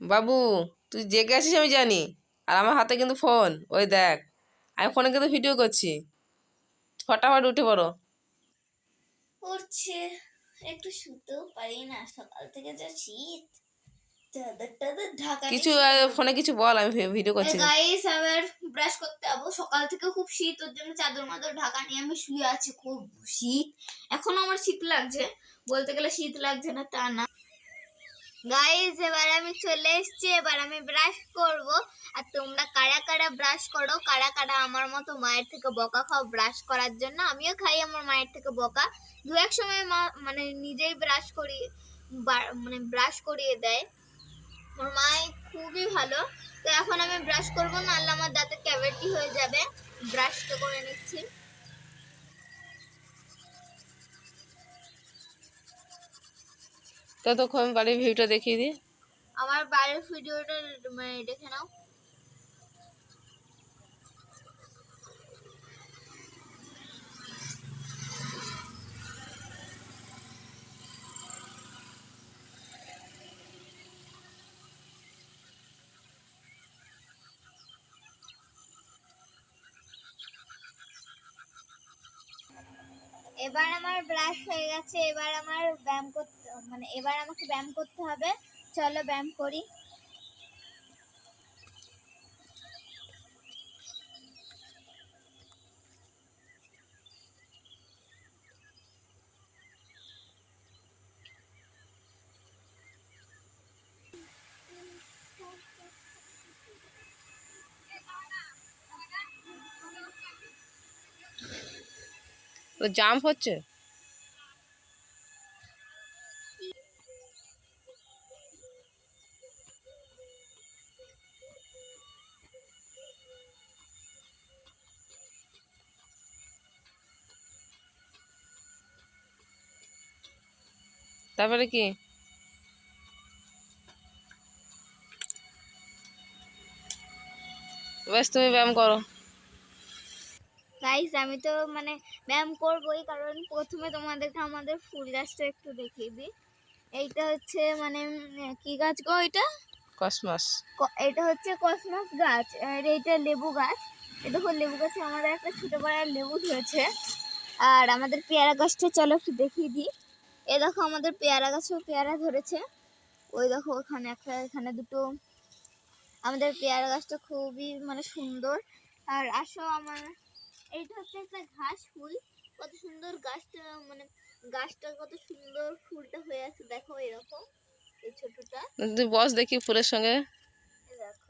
বাবু তুই জেগে আছিস আমি জানি। আর আমার হাতে কিন্তু ফোন। ওই দেখ আমি ফোনে কিন্তু ভিডিও করছি। ফটাফট উঠে পড়ো। উঠছে। একটু শুতেও পারি না। সকাল থেকে যা শীত। কিছু ফোনে কিছু বল আমি ভিডিও করছি। গাইস আবার ব্রাশ করতে যাব। সকাল থেকে খুব শীত ওর জন্য চাদর মাদর ঢাকা নিয়ে আমি শুয়ে আছি খুব শীত। এখনও আমার শীত লাগছে। বলতে গেলে শীত লাগছে না তা না। গাইস এবার আমি চলে এসেছি, এবার আমি ব্রাশ করব। আর তোমরা কারা কারা ব্রাশ করো, কারা কারা আমার মতো মায়ের থেকে বকা খাও ব্রাশ করার জন্য, আমিও খাই আমার মায়ের থেকে বকা। দু এক সময় মা মানে নিজেই ব্রাশ করি মানে ব্রাশ করিয়ে দেয়। আমার মাই খুবই ভালো। তো এখন আমি ব্রাশ করব না আল্লাহ আমার দাঁতে ক্যাভিটি হয়ে যাবে। ব্রাশটা করে নিচ্ছি। ততক্ষণ বাড়ির ভিউটা দেখিয়ে দিই। আমার বাইরের ভিডিওটা মানে দেখে নাও। এবার আমার ব্রাশ হয়ে গেছে, এবার আমার ব্যায়াম করতে মানে এবার আমাকে ব্যায়াম করতে হবে। চলো ব্যায়াম করি। তো জাম্প হচ্ছে? তারপরে কি? বেশ তুমি ব্যায়াম করো। গাইস আমি তো মানে ব্যায়াম করবোই কারণ প্রথমে তোমাদেরকে আমাদের ফুল গাছটা একটু দেখিয়ে দিই। এইটা হচ্ছে মানে কি গাছ গো এটা? কসমস। এটা হচ্ছে কসমস গাছ আর এইটা লেবু গাছ। দেখো লেবু গাছে আমাদের একটা ছোট পাড়ার লেবু ধরেছে আর আমাদের পেয়ারা গাছটা চলো একটু দেখিয়ে দিই। এ দেখো আমাদের পেয়ারা গাছেও পেয়ারা ধরেছে। ওই দেখো ওখানে একটা এখানে দুটো। আমাদের পেয়ারা গাছটা খুবই মানে সুন্দর। আর আসো আমার এইটা হচ্ছে একটা ঘাস ফুল। কত সুন্দর গাছটা মানে গাছটা কত সুন্দর ফুলটা হয়ে আছে। দেখো এরকম এই ছোটটা। তুই বস দেখি ফুলের সঙ্গে।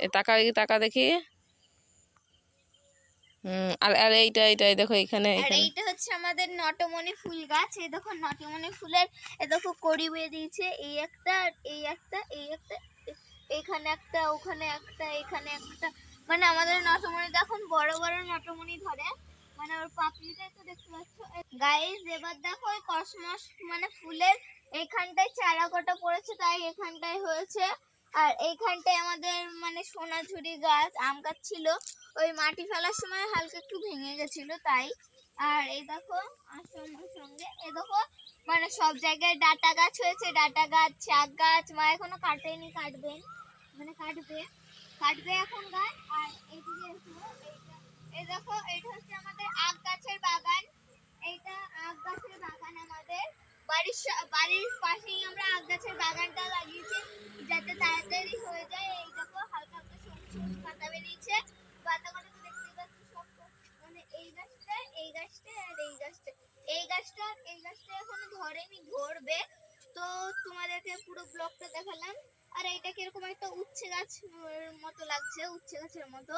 এ টাকা দেখি টাকা দেখি। আর আর এইটা এইটা দেখো এখানে এইটা হচ্ছে আমাদের নটমণি ফুল গাছ। এই দেখো নটমণি ফুলের এই দেখো কড়ি বেয়ে দিয়েছে। এই একটা এই একটা এই একটা এ- এইখানে একটা ওখানে একটা এখানে একটা। মানে আমাদের নটমণিতে এখন বড় বড় নটমণি ধরে। মানে ওর পাপড়িটাই তো দেখতে পাচ্ছ। গাইস এবার দেখো ওই কসমস মানে ফুলের এইখানটায় চারা কটা পড়েছে তাই এখানটায় হয়েছে। আর এইখানটায় আমাদের মানে সোনাঝুরি গাছ আম গাছ ছিল। ওই মাটি ফেলার সময় হালকা একটু ভেঙে গেছিল তাই। আর এই দেখো সঙ্গে এই দেখো মানে সব জায়গায় ডাটা গাছ হয়েছে, ডাটা গাছ শাক গাছ, মা এখনও কাটেনি কাটবেন মানে কাটবে কাটবে এখন গাছ। এই গাছটা এই গাছটা আর এই গাছটা। এই গাছটা আর এই গাছটা এখনও ধরেনি, ধরবে। তো তোমাদেরকে পুরো ব্লকটা দেখালাম। আর কীরকম একটা উচ্ছে গাছ মতো লাগছে, উচ্ছে গাছের মতো।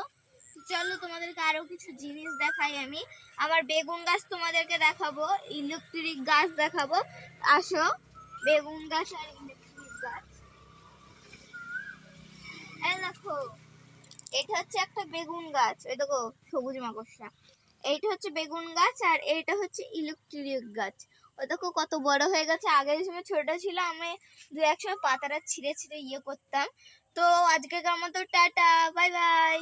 চলো তোমাদেরকে আরও কিছু জিনিস দেখাই আমি। আমার বেগুন গাছ তোমাদেরকে দেখাবো ইলেকট্রিক গাছ দেখাবো। আসো, বেগুন গাছ আর ইলেকট্রিক গাছ। দেখো, এটা হচ্ছে একটা বেগুন গাছ। এই দেখো, সবুজ মাকড়সা। এইটা হচ্ছে বেগুন গাছ আর এইটা হচ্ছে ইলেকট্রিক গাছ। ও দেখো কত বড় হয়ে গেছে। আগের সময় ছোট ছিল, আমি দু এক সময় পাতাটা ছিঁড়ে ছিঁড়ে ইয়ে করতাম। তো আজকেকার মতো টাটা, বাই বাই।